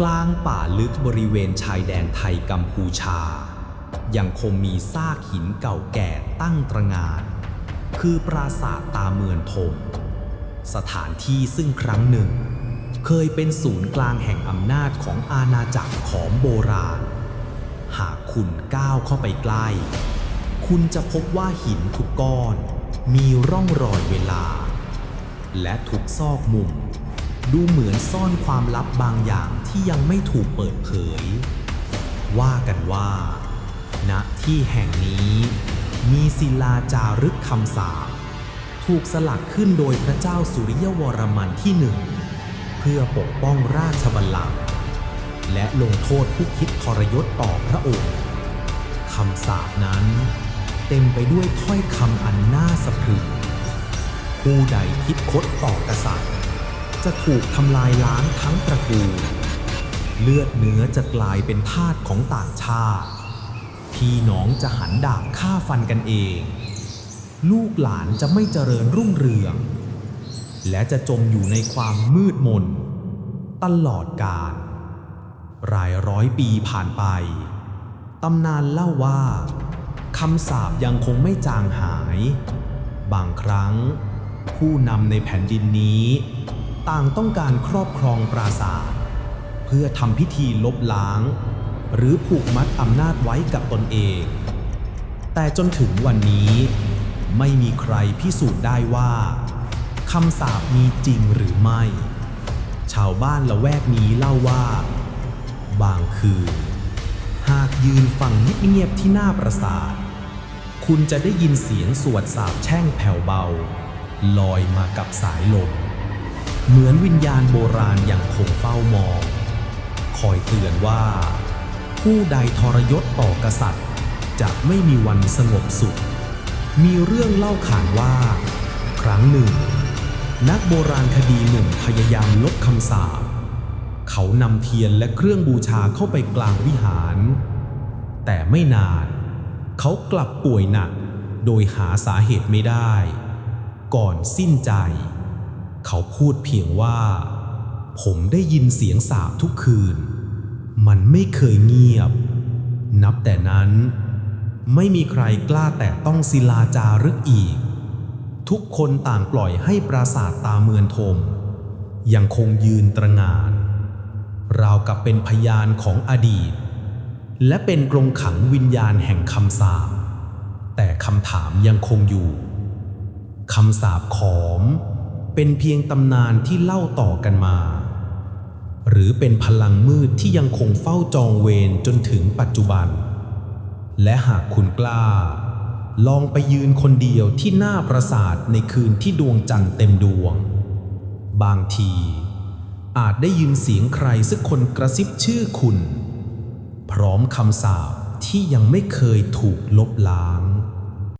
กลางป่าลึกบริเวณชายแดนไทยกัมพูชา ยังคงมีซากหินเก่าแก่ตั้งตระหงาน คือปราสาทตาเมือนทม สถานที่ซึ่งครั้งหนึ่ง เคยเป็นศูนย์กลางแห่งอำนาจของอาณาจักรขอมโบราณ หากคุณก้าวเข้าไปใกล้ คุณจะพบว่าหินทุกก้อน มีร่องรอยเวลา และทุกซอกมุม ดูเหมือนซ่อนความลับบางอย่างที่ยังไม่ถูกเปิดเผย ว่ากันว่า ณ ที่แห่งนี้มีศิลาจารึกคำสาปถูกสลักขึ้นโดยพระเจ้าสุริยวรมันที่หนึ่ง เพื่อปกป้องราชบัลลังก์และลงโทษผู้คิดทรยศต่อพระองค์คำสาปนั้น เต็มไปด้วยถ้อยคำอันน่าสะพรึงผู้ใดคิดคดต่อกษัตริย์ จะถูกทำลายล้างทั้งตระกูล เลือดเนื้อจะกลายเป็นทาสของต่างชาติ พี่น้องจะหันดาบฆ่าฟันกันเอง ลูกหลานจะไม่เจริญรุ่งเรือง และจะจมอยู่ในความมืดมน ตลอดกาลรายร้อยปีผ่านไป ตำนานเล่าว่าคำสาปยังคงไม่จางหาย บางครั้งผู้นำในแผ่นดินนี้ ต่างต้องการครอบครองปราสาท เพื่อทำพิธีลบล้าง หรือผูกมัดอำนาจไว้กับตนเอง แต่จนถึงวันนี้ไม่มีใครพิสูจน์ได้ว่าคำสาปมีจริงหรือไม่ ชาวบ้านละแวกนี้เล่าว่า บางคืน หากยืนฟังเงียบๆที่หน้าปราสาท คุณจะได้ยินเสียงสวดสาบแช่งแผ่วเบา ลอยมากับสายลม เหมือนวิญญาณโบราณยังคงเฝ้ามอง คอยเตือนว่า ผู้ใดทรยศต่อกษัตริย์ จะไม่มีวันสงบสุข มีเรื่องเล่าขานว่า ครั้งหนึ่ง นักโบราณคดีหนุ่มพยายามลบคำสาปเขานำเทียนและเครื่องบูชาเข้าไปกลางวิหาร แต่ไม่นาน เขากลับป่วยหนัก โดยหาสาเหตุไม่ได้ ก่อนสิ้นใจ เขาพูดเพียงว่า ผมได้ยินเสียงสาบทุกคืน มันไม่เคยเงียบ นับแต่นั้น ไม่มีใครกล้าแตะต้องศิลาจารึกอีก ทุกคนต่างปล่อยให้ปราสาทตาเมือนทม ยังคงยืนตระงาน ราวกับเป็นพยานของอดีต และเป็นกรงขังวิญญาณแห่งคำสาปแต่คำถามยังคงอยู่คำสาปขอม เป็นเพียงตำนานที่เล่าต่อกันมา หรือเป็นพลังมืดที่ยังคงเฝ้าจองเวรจนถึงปัจจุบัน และหากคุณกล้า ลองไปยืนคนเดียวที่หน้าปราสาทในคืนที่ดวงจันทร์เต็มดวง บางที อาจได้ยินเสียงใครสักคนกระซิบชื่อคุณ พร้อมคำสาปที่ยังไม่เคยถูกลบล้าง